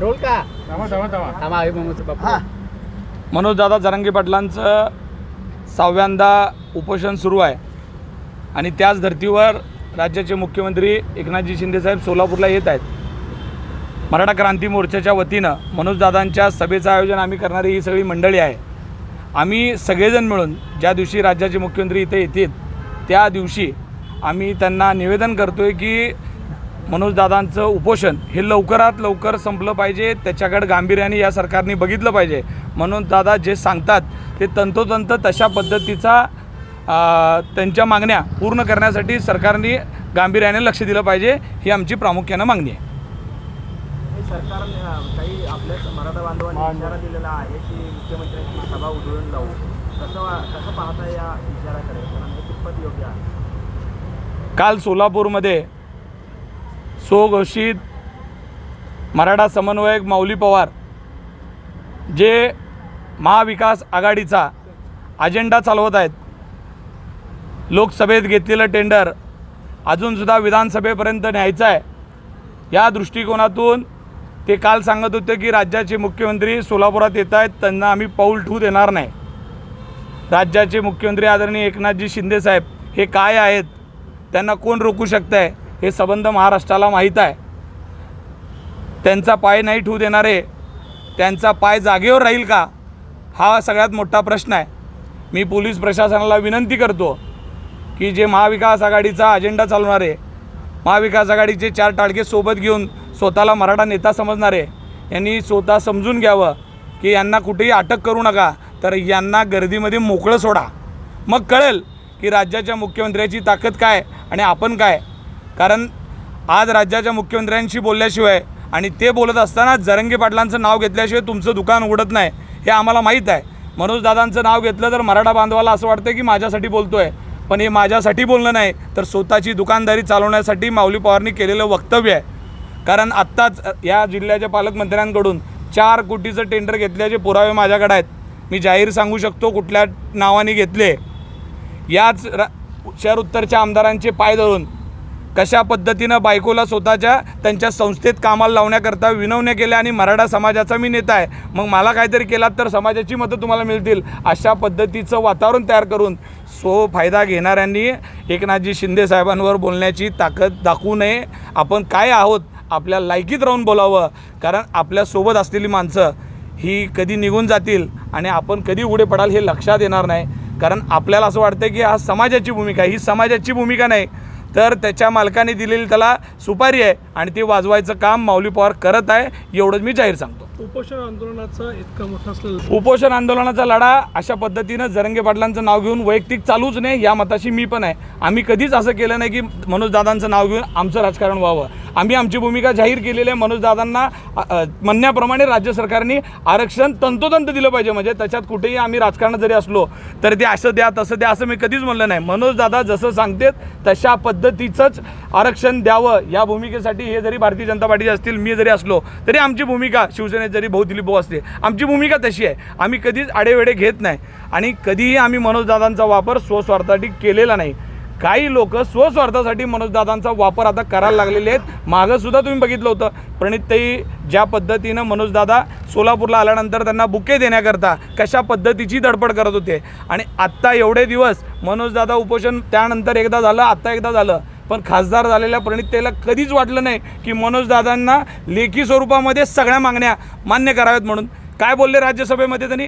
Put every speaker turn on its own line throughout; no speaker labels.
Role का? अभिमन्यूचं बापू.
मनोजदादा जरांगे पाटलांचं सहाव्यांदा उपोषण सुरू आहे. आणि त्याच धर्तीवर राज्याचे मुख्यमंत्री एकनाथजी शिंदेसाहेब सोलापूरला येत आहेत. मराठा क्रांती मोर्चाच्या वतीनं मनोजदादांच्या सभेचं आयोजन आम्ही करणारी ही सगळी मंडळी आहे. आम्ही सगळेजण मिळून ज्या दिवशी राज्याचे मुख्यमंत्री इथे येतील त्या दिवशी आम्ही त्यांना निवेदन करतो आहे की मनोजदादांचं उपोषण हे लवकरात लवकर संपलं पाहिजे. त्याच्याकडे गांभीर्याने या सरकारने बघितलं पाहिजे. म्हणून दादा जे सांगतात ते तंतोतंत तशा पद्धतीचा त्यांच्या मागण्या पूर्ण करण्यासाठी सरकारने गांभीर्याने लक्ष दिलं पाहिजे. ही आमची प्रामुख्यानं मागणी आहे.
सरकारने अं, काही आपल्याच मराठा बांधवांनी इशारा दिलेला आहे की मुख्यमंत्र्यांची सभा उधळून लावू कसं वा- कसं पाहता या इशाराकडे? कारण कितपत योग्य आहे?
काल सोलापूरमध्ये स्वघोषित मराठा समन्वयक माऊली पवार जे महाविकास आघाडीचा अजेंडा चालवत आहेत. लोकसभेत घेतलेलं टेंडर अजूनसुद्धा विधानसभेपर्यंत न्यायचं आहे. या दृष्टिकोनातून ते काल सांगत होते की राज्याचे मुख्यमंत्री सोलापुरात येत आहेत त्यांना आम्ही पाऊल ठेवू देणार नाही. राज्याचे मुख्यमंत्री आदरणीय एकनाथजी शिंदेसाहेब हे काय आहेत त्यांना कोण रोखू शकतं आहे हे संबंध महाराष्ट्राला माहीत आहे. त्यांचा पाय नाही ठेवू देणारे त्यांचा पाय जागेवर राहील का? हा सगळ्यात मोठा प्रश्न आहे. मी पोलीस प्रशासनाला विनंती करतो की जे महाविकास आघाडीचा अजेंडा चालवणारे महाविकास आघाडीचे चार टाळके सोबत घेऊन स्वतःला मराठा नेता समजणारे यांनी स्वतः समजून घ्यावं की यांना कुठेही अटक करू नका तर यांना गर्दीमध्ये मोकळं सोडा. मग कळेल की राज्याच्या मुख्यमंत्र्याची ताकद काय आणि आपण काय. कारण आज राज्याच्या मुख्यमंत्र्यांशी बोलल्याशिवाय आणि ते बोलत असताना जरंगे पाटलांचं नाव घेतल्याशिवाय तुमचं दुकान उघडत नाही हे आम्हाला माहीत आहे. मनोजदादांचं नाव घेतलं तर मराठा बांधवाला असं वाटतं की माझ्यासाठी बोलतो आहे पण हे माझ्यासाठी बोलणं नाही तर स्वतःची दुकानदारी चालवण्यासाठी माऊली पवारनी केलेलं वक्तव्य आहे. कारण आत्ताच या जिल्ह्याच्या पालकमंत्र्यांकडून चार कोटीचं टेंडर घेतल्याचे पुरावे माझ्याकडे आहेत. मी जाहीर सांगू शकतो कुठल्या नावाने घेतले. याच रा शहर उत्तरच्या आमदारांचे पाय धरून कशा पद्धतीनं बायकोला स्वतःच्या त्यांच्या संस्थेत कामाला लावण्याकरता विनवण्या केल्या आणि मराठा समाजाचा मी नेता आहे. मग मला काहीतरी केलात तर समाजाची मतं तुम्हाला मिळतील. अशा पद्धतीचं वातावरण तयार करून सो फायदा घेणाऱ्यांनी एकनाथजी शिंदे साहेबांवर बोलण्याची ताकद दाखवू नये. आपण काय आहोत आपल्या लायकीत राहून बोलावं. कारण आपल्यासोबत असलेली माणसं ही कधी निघून जातील आणि आपण कधी उडे पडाल हे लक्षात येणार नाही. कारण आपल्याला असं वाटतं की हा समाजाची भूमिका ही समाजाची भूमिका नाही. तर त्याच्या मालकाने दिलेली त्याला सुपारी आहे आणि ती वाजवायचं काम माऊली पवार करत आहे एवढंच मी जाहीर सांगतो.
उपोषण आंदोलनाचा इतका मोठा
उपोषण आंदोलनाचा लढा अशा पद्धतीनं जरंगे पाटलांचं नाव घेऊन वैयक्तिक चालूच नाही या मताशी मी पण आहे. आम्ही कधीच असं केलं नाही की मनोजदादांचं नाव घेऊन आमचं राजकारण व्हावं. आम्ही आमची भूमिका जाहीर केलेली आहे मनोजदादांना म्हणण्याप्रमाणे राज्य सरकारने आरक्षण तंतोतंत दिलं पाहिजे. म्हणजे त्याच्यात कुठेही आम्ही राजकारणात जरी असलो तर ते असं द्या तसं द्या असं मी कधीच म्हणलं नाही. मनोजदादा जसं सांगतेत तशा पद्धतीचंच आरक्षण द्यावं. या भूमिकेसाठी हे जरी भारतीय जनता पार्टीचे असतील मी जरी असलो तरी आमची भूमिका शिवसेनेत जरी भाऊ दिलीप भाऊ असते आमची भूमिका तशी आहे. आम्ही कधीच आडेवेडे घेत नाही. आणि कधीही आम्ही मनोजदादांचा वापर स्वस्वार्थासाठी केलेला नाही. काही लोक स्वस्वार्थासाठी मनोजदादांचा वापर आता करायला लागलेले आहेत. मागंसुद्धा तुम्ही बघितलं होतं. प्रणितताई ज्या पद्धतीनं मनोजदादा सोलापूरला आल्यानंतर त्यांना बुके देण्याकरता कशा पद्धतीची धडपड करत होते. आणि आत्ता एवढे दिवस मनोजदादा उपोषण त्यानंतर एकदा झालं आत्ता एकदा झालं. पण खासदार झालेल्या प्रणिततेला कधीच वाटलं नाही की मनोजदादांना लेखी स्वरूपामध्ये सगळ्या मागण्या मान्य कराव्यात म्हणून. काय बोलले राज्यसभेमध्ये त्यांनी?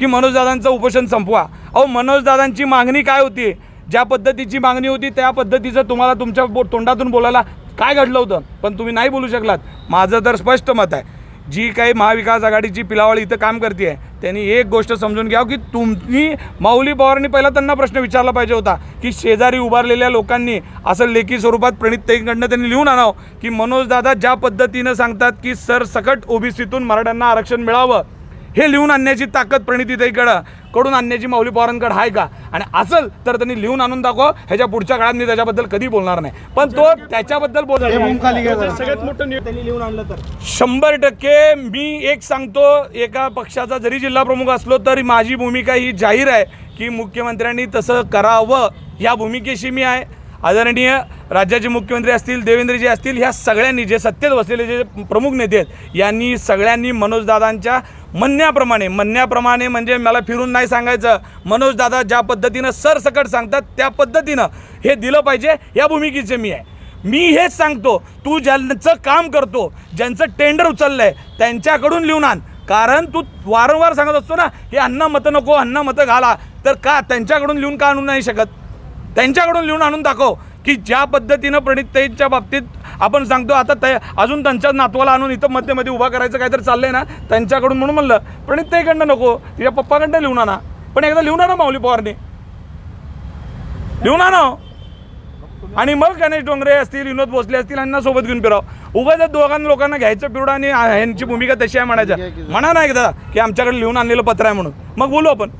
की मनोजदादांचं उपोषण संपवा. अहो मनोजदादांची मागणी काय होती? ज्या पद्धतीची मागणी होती त्या पद्धतीचं तुम्हाला तुमच्या बो तोंडातून बोलायला काय घडलं होतं? पण तुम्ही नाही बोलू शकलात. माझं तर स्पष्ट मत आहे. जी काही महाविकास आघाडीची पिलावळ इथं काम करते आहे त्यांनी एक गोष्ट समजून घ्यावं की तुम्ही माऊली पवारांनी पहिला त्यांना प्रश्न विचारला पाहिजे होता की शेजारी उभारलेल्या लोकांनी असं लेखी स्वरूपात प्रणितताईंकडनं त्यांनी लिहून आणावं की मनोजदादा ज्या पद्धतीनं सांगतात की सरसकट ओबीसीतून मराठ्यांना आरक्षण मिळावं. हे लिहून आणण्याची ताकद प्रणितीताईकडं कडून आणण्याची माऊली पवारांकडे आहे का? आणि असेल तर त्यांनी लिहून आणून दाखवा. ह्याच्या पुढच्या काळात मी त्याच्याबद्दल कधी बोलणार नाही. पण तो त्याच्याबद्दल बोलणार
सगळ्यात मोठं
लिहून आणलं तर.
शंभर टक्के मी एक सांगतो एका पक्षाचा जरी जिल्हा प्रमुख असलो तरी माझी भूमिका ही जाहीर आहे की मुख्यमंत्र्यांनी तसं करावं. या भूमिकेशी मी आहे. आदरणीय राज्याचे मुख्यमंत्री असतील देवेंद्रजी असतील ह्या सगळ्यांनी जे सत्तेत बसलेले जे प्रमुख नेते आहेत यांनी सगळ्यांनी मनोजदादांच्या म्हणण्याप्रमाणे म्हणण्याप्रमाणे म्हणजे मला फिरून नाही सांगायचं मनोजदादा ज्या पद्धतीनं सरसकट सांगतात त्या पद्धतीनं हे दिलं पाहिजे या भूमिकेचे मी आहे. मी हेच सांगतो तू ज्यांचं काम करतो ज्यांचं टेंडर उचललं आहे त्यांच्याकडून लिहून आण. कारण तू वारंवार सांगत असतो ना हे अन्न मतं नको अन्न मतं घाला. तर का त्यांच्याकडून लिहून का आणू नाही शकत? त्यांच्याकडून लिहून आणून दाखव की ज्या पद्धतीनं प्रणितताईच्या बाबतीत आपण सांगतो आता त्या अजून त्यांच्याच नातवाला आणून इथं मध्यमध्ये उभा करायचं काहीतरी चाललंय ना त्यांच्याकडून म्हणून म्हणलं प्रणितताईकडनं नको तिच्या पप्पाकडनं लिहून आणा. पण एकदा लिहून आणा माऊली पवारने. लिहून आणा. आणि मग गणेश डोंगरे असतील विनोद भोसले असतील यांना सोबत घेऊन फिराव. उगाच दोघांना लोकांना घ्यायचं पिवडं आणि यांची भूमिका तशी आहे म्हणायचं. म्हणा ना एकदा की आमच्याकडे लिहून आणलेलं पत्र आहे म्हणून. मग बोलू आपण.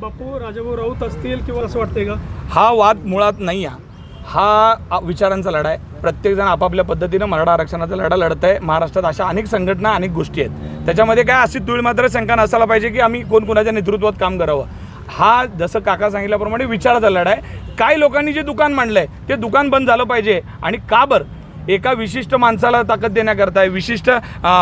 बापू राजाभाऊ राऊत असतील किंवा असं वाटतंय का?
हा वाद मुळात नाही हा हा विचारांचा लढा आहे. प्रत्येकजण आपापल्या पद्धतीनं मराठा आरक्षणाचा लढा लढत आहे महाराष्ट्रात अशा अनेक संघटना अनेक गोष्टी आहेत. त्याच्यामध्ये काय अशी तुळी मात्र शंका नसायला पाहिजे की आम्ही कोणकोणाच्या नेतृत्वात काम करावं. हा जसं काका सांगितल्याप्रमाणे विचाराचा लढा आहे. काही लोकांनी जे दुकान मांडलं आहे ते दुकान बंद झालं पाहिजे. आणि का बरं? एका विशिष्ट माणसाला ताकद देण्याकरता विशिष्ट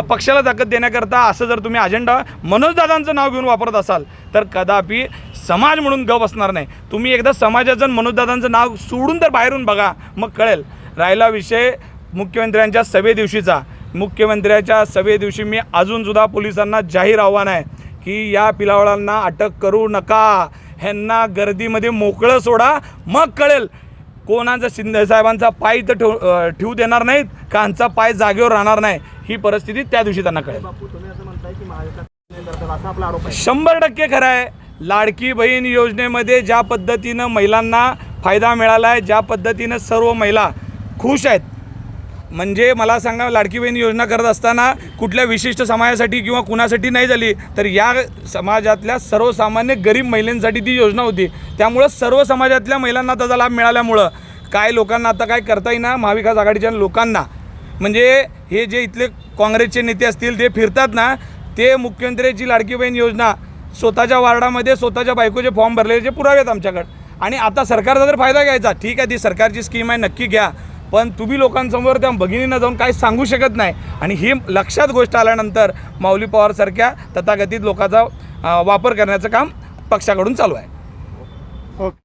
पक्षाला ताकद देण्याकरता असं जर तुम्ही अजेंडा मनोजदादांचं नाव घेऊन वापरत असाल तर कदापि समाज म्हणून गप असणार नाही. तुम्ही एकदा समाजाचं मनोजदादांचं नाव सोडून तर बाहेरून बघा मग कळेल. राहिला विषय मुख्यमंत्र्यांच्या सभे दिवशीचा. मुख्यमंत्र्याच्या सभे दिवशी मी अजूनसुद्धा पोलिसांना जाहीर आव्हान आहे की या पिलावळांना अटक करू नका. ह्यांना गर्दीमध्ये मोकळं सोडा मग कळेल. कोणाचा शिंदे साहेबांचा पाय इथं ठेव ठेवू देणार नाहीत का ह्यांचा पाय जागेवर राहणार नाही? ही परिस्थिती त्या दिवशी त्यांना कळेल. शंभर टक्के खरं आहे. लाडकी बहीण योजनेमध्ये ज्या पद्धतीनं महिलांना फायदा मिळाला आहे ज्या पद्धतीनं सर्व महिला खुश आहेत म्हणजे मला सांगा लाडकी बहीण योजना करत असताना कुठल्या विशिष्ट समाजासाठी किंवा कुणासाठी नाही झाली तर या समाजातल्या सर्वसामान्य गरीब महिलांसाठी ती योजना होती. त्यामुळं सर्व समाजातल्या महिलांना त्याचा लाभ मिळाल्यामुळं काय लोकांना आता काय करता येईना महाविकास आघाडीच्या लोकांना. म्हणजे हे जे इथले काँग्रेसचे नेते असतील ते फिरतात ना ते मुख्यमंत्र्याची लाडकी बहीण योजना स्वतःच्या वार्डामध्ये स्वतःच्या बायकोचे फॉर्म भरलेले जे पुरावे आहेत आमच्याकडे. आणि आता सरकारचा जर फायदा घ्यायचा. ठीक आहे ती सरकारची स्कीम आहे नक्की घ्या. पण तुम्ही लोकांसमोर त्या भगिनींना जाऊन काही सांगू शकत नाही. आणि ही लक्षात गोष्ट आल्यानंतर माऊली पवारसारख्या तथाकथित लोकांचा वापर करण्याचं काम पक्षाकडून चालू आहे.
ओके.